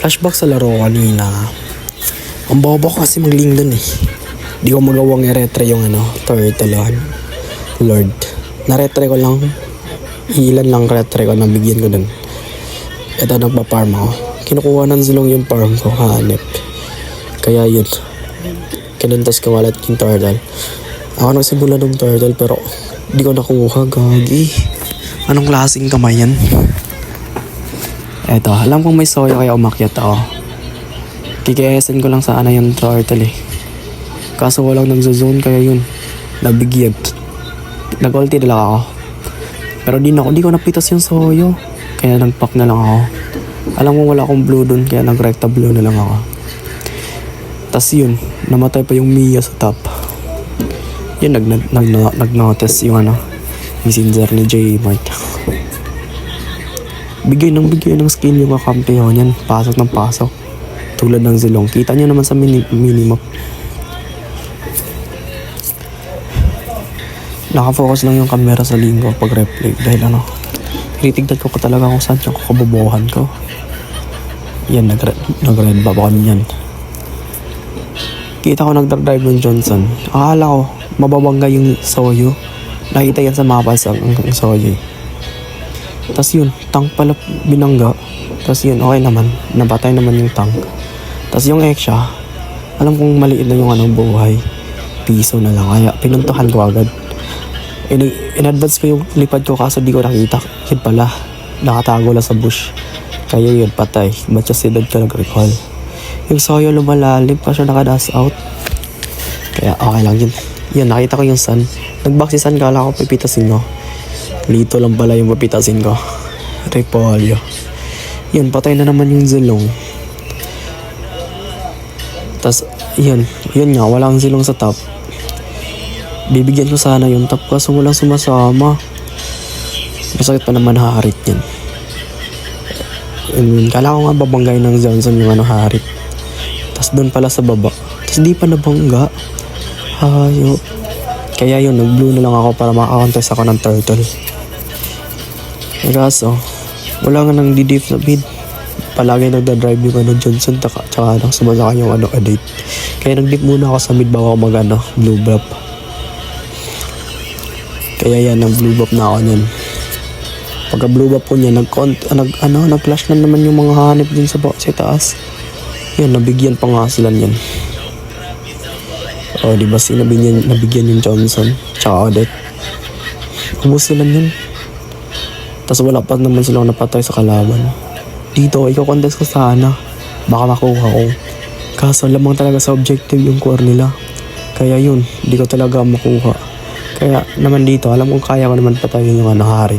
Flashback sa laro kanina. Ang bobo kasi magling dun eh. Di ko magawang i-retre yung ano, turtle on. Lord. Na-retre ko lang. Ilan lang retre ko, nabigyan ko dun. Ito nagpa-farm ako. Kinukuha ng zulong yung farm ko, hanip. Kaya yun. Kinuntas ko malat yung turtle. Ako nagsimula ng turtle pero di ko nakuha, gagi. Anong klaseng kamay yan? Eto, alam kong may soya kaya umakyat ako. Kikiasin ko lang sana yung turtle eh. Kaso walang nagzo-zone kaya yun. Nabigyan. Nag-ulti na lang ako. Pero di na ako, di ko napitas yung soyo. Kaya nag-pack na lang ako. Alam mo wala akong blue dun kaya nag-recta blue na lang ako. Tas yun, namatay pa yung Mia sa top. Yun, nag, nag, nag, nag-notice yung ano, messenger ni J. Mart. Bigay ng bigay ng skin yung kakampiyon yan. Pasok ng pasok. Tulad ng zilong. Kita nyo naman sa mini, minimap. Nakafocus lang yung camera sa linggo pag replay. Dahil ano, tinitignan ko pa talaga kung saan yung kabobohan ko. Yan, nag-red, nag-red ba ba yan? Kita ko nagdrive ng Johnson. Akala ko, mababangga yung Soyo. Nakita yan sa mapa sa ang, ang Soyo. Tapos yun, tank pala binangga. Tapos yun, okay naman. Nabatay naman yung tank. Tapos yung extra, alam kong maliit na yung anong buhay. Piso na lang. Kaya pinuntahan ko agad. In, in-advance ko yung lipad ko kaso di ko nakita. Yun pala, nakatago lang sa bush. Kaya yun, patay. Matchasidad ka nag-recall. Yung soyo lumalalim pa siya nakadas out. Kaya okay lang yun. Yun, nakita ko yung sun. Nag-back si sun, kala ko pipitasin ko. Lito lang pala yung papitasin ko. Repolyo. Yun, patay na naman yung zulong. Tas, yun. Yun nga, walang silong sa top. Bibigyan ko sana yung top kaso walang sumasama. Masakit pa naman harit yan. Yun, kala ko nga babanggay ng Johnson yung ano harit. Tas doon pala sa baba. Tas di pa nabangga. Hayo. Kaya yun, nag-blue na lang ako para makakontest ako ng turtle. Kaso, wala nga nang didip na mid. Palagi nagda-drive yung ano Johnson taka, tsaka ano, sumasakay yung ano edit. Kaya nag-dip muna ako sa mid bago mag ano, blue buff. Kaya yan, nag-blue buff na ako niyan. Pagka blue buff ko niya, nag, nag, ano, nag-flash na naman yung mga hanip din sa, sa taas. Yan, nabigyan pa nga sila niyan. O, di ba sinabigyan, nabigyan yung Johnson, tsaka Odette. Ubus sila niyan. Tapos wala pa naman silang napatay sa kalaban. Dito, ikaw contest ko sana. Baka makuha ko. Kaso lamang talaga sa objective yung core nila. Kaya yun, di ko talaga makuha. Kaya naman dito, alam kong kaya ko naman patayin yung ano hari.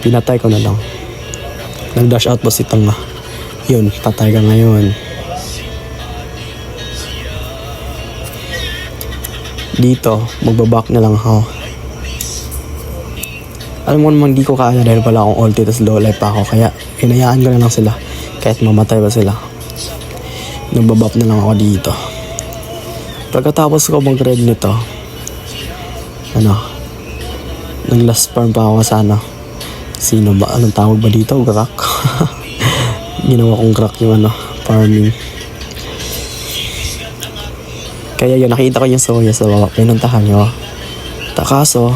Pinatay ko na lang. Nag-dash out ba si Tanga? Yun, patay ka ngayon. Dito, magbaback na lang ako. Alam mo naman di ko kaya dahil wala akong ulti tas low life pa ako kaya hinayaan ko na lang sila kahit mamatay pa sila. Nagbabap na lang ako dito. Pagkatapos ko mag red nito, ano, nag last farm pa ako sana. Sino ba? Anong tawag ba dito? Crack? Ginawa kong crack yung ano, farming. Kaya yun, nakita ko yung soya sa baba. Pinuntahan nyo. Takaso,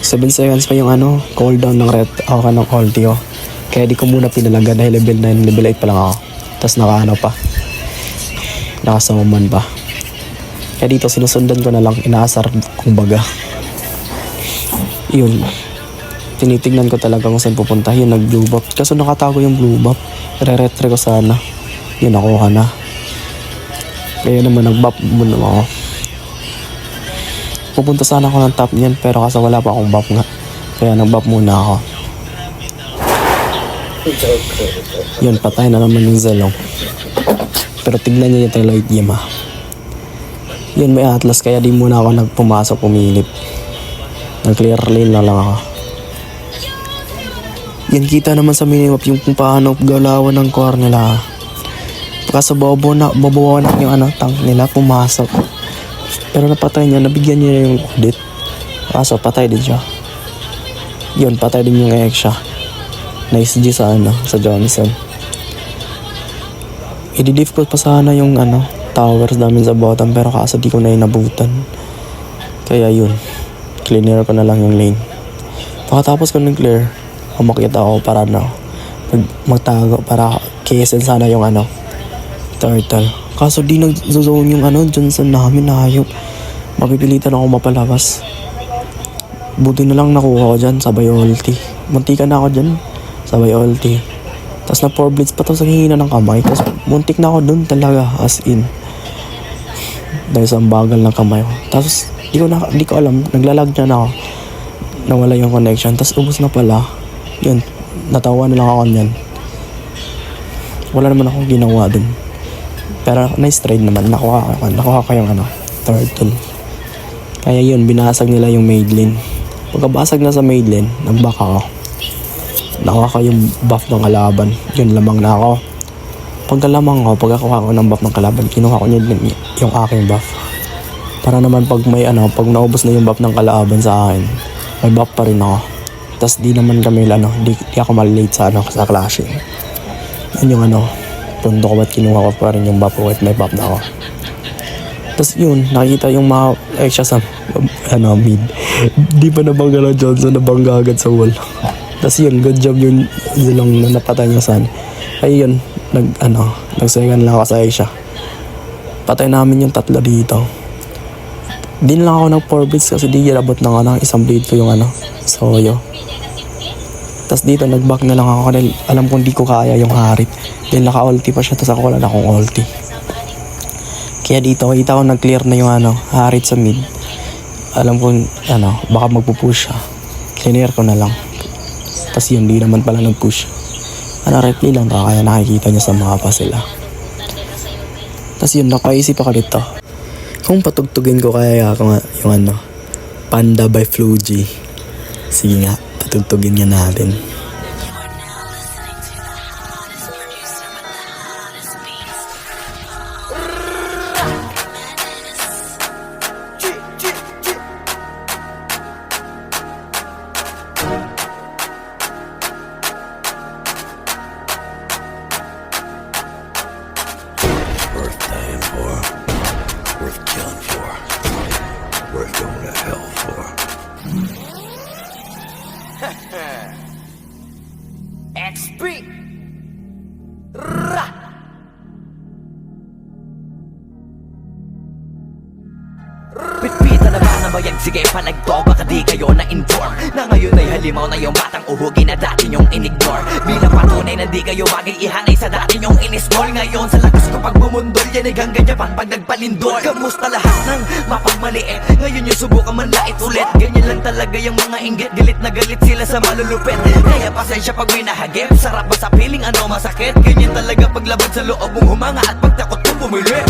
7 seconds pa yung ano, cooldown ng red ako ka ng ulti ko. Kaya di ko muna pinalaga dahil level 9, level 8 pa lang ako. Tapos naka ano pa. Nakasamuman pa. Kaya dito sinusundan ko na lang, inaasar kumbaga. Yun. Tinitignan ko talaga kung saan pupunta. Yun, nag-blue buff. Kaso nakatago yung blue buff. Re-retre ko sana. Yun, nakuha na. Kaya naman nag-buff muna ako. Pupunta sana ako ng top niyan pero kaso wala pa akong buff nga. Kaya nag-buff muna ako. Yun, patay na naman yung Zelong. Pero tignan niyo yung Teloid Yama. Yun, may Atlas kaya di muna ako nagpumasok pumilip. Nag-clear lane na lang ako. Yan kita naman sa minimap yung kung paano galawan ng core nila. Kaso bobo na, bobo na yung ano, tank nila pumasok. Pero napatay niya, nabigyan niya yung audit. Kaso patay din siya. Yun, patay din yung extra. Nice G sa ano, sa Johnson. ko pa sana yung ano, towers namin sa bottom pero kaso di ko na inabutan. Kaya yun, cleaner ko na lang yung lane. Pagkatapos ko ng clear, umakyat ako para na mag magtago para KSL sana yung ano, turtle. Kaso di nag-zone yung ano, Johnson namin na hayop. Mapipilitan ako mapalabas. Buti na lang nakuha ko dyan, sabay ulti. Muntika na ako dyan, sabay ulti. Tapos na 4 blitz pa to sa hihina ng kamay. Tapos muntik na ako dun talaga, as in. Dahil sa bagal ng kamay ko. Tapos, di ko, na, di ko alam, naglalag na ako. Nawala yung connection. Tapos ubos na pala. Yun, natawa na lang ako niyan. Wala naman akong ginawa dun. Pero nice trade naman. Nakuha, nakuha ko yung ano, turtle. Kaya yun, binasag nila yung maid lane. Pagkabasag na sa maid lane, nag-back ako. Nakuha ko yung buff ng kalaban. Yun, lamang na ako. Pagkalamang ko, pagkakuha ko ng buff ng kalaban, kinuha ko niya yung, aking buff. Para naman pag may ano, pag naubos na yung buff ng kalaban sa akin, may buff pa rin ako. Tapos di naman kami ano, di, di ako malate sa ano, sa clashing. Yan yung ano, punto ko ba't kinuha ko pa rin yung buff ko at may buff na ako. Tapos yun, nakikita yung mga extra sa ano, mid. Di pa nabangga na Johnson, nabangga agad sa wall. Tapos yun, good job yun silang na napatay niya san. Ay yun, nag, ano, nag-second lang ako sa Asia. Patay namin yung tatlo dito. Di na lang ako ng 4 beats kasi di abot ng ano, isang blade ko yung ano, soyo. Tapos dito, nag-back na lang ako dahil alam kong di ko kaya yung harit. Dahil naka-ulti pa siya, tapos ako wala na akong ulti. Kaya dito, kita ko nag-clear na yung ano, harit sa mid. Alam ko, ano, baka magpupush siya. Clear ko na lang. Tapos yun, di naman pala nag-push. Ano, replay lang to, kaya nakikita niya sa mapa sila. Tapos yun, nakaisip ako dito. Kung patugtugin ko kaya ako yung ano, Panda by Fluji. Sige nga, patugtugin nga natin. Na na bayag? Sige palagto Baka di kayo na-inform Na ngayon ay halimaw na yung batang uhugin na dati nyong inignore. Bilang patunay na di kayo bagay ihanay sa dati nyong inismol Ngayon sa lakas ko pag bumundol Yan ay hanggang Japan pag nagpalindol Kamusta lahat ng mapagmaliit? Ngayon yung subukan manlait ulit. Ganyan lang talaga yung mga inggit. Galit na galit sila sa malulupit. Kaya pasensya pag may nahagip. Sarap ba sa piling ano masakit? Ganyan talaga paglabad sa loob mong humanga At pagtakot mo bumili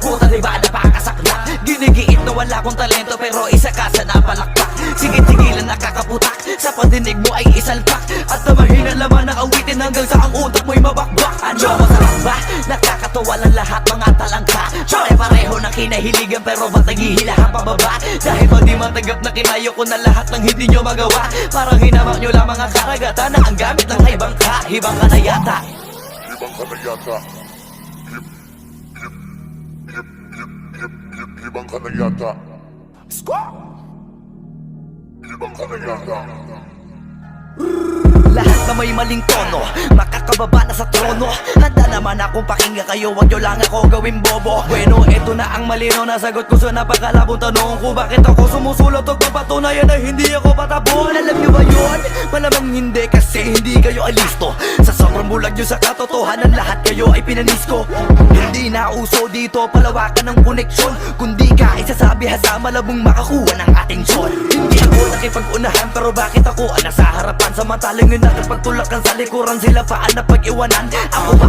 Puta di ba napakasakla Ginigiit na wala kong talento Pero isa ka sa napalakpak. Sige tigilan nakakaputak. Sa pandinig mo ay isalpak. At na mahina laman ng awitin Hanggang sa ang utak mo'y mabakbak. Ano masarap ba? Nakakatawa lang lahat mga talangka. Pare-pareho na kinahiligan Pero ba't naghihilahan pababa? Dahil ba di matanggap na kinayo ko na lahat ng hindi nyo magawa. Parang hinamak nyo lang mga karagatan Na ang gamit ng haibang ka Hibang ka na yata. Ibang ka na yata. Hib, ibang ka na yata. Ibang ka na yata. Lahat na may maling tono Makakababa na sa trono Handa naman akong pakinggan kayo Huwag nyo lang ako gawin bobo Bueno, eto na ang malino na sagot ko sa napakalabong tanong Kung bakit ako sumusulot o papatunayan na hindi ako patabon Alam nyo ba yun? Malamang hindi kasi hindi kayo alisto bulag nyo sa katotohanan Lahat kayo ay pinanis ko. Hindi na uso dito palawakan ng koneksyon. Kundi ka isasabi hasa malabong makakuha ng atensyon. Hindi ako nakipag-unahan pero bakit ako ang nasa harapan? Samantalang yun nakipagtulakan sa likuran sila paan na pag-iwanan Ako ba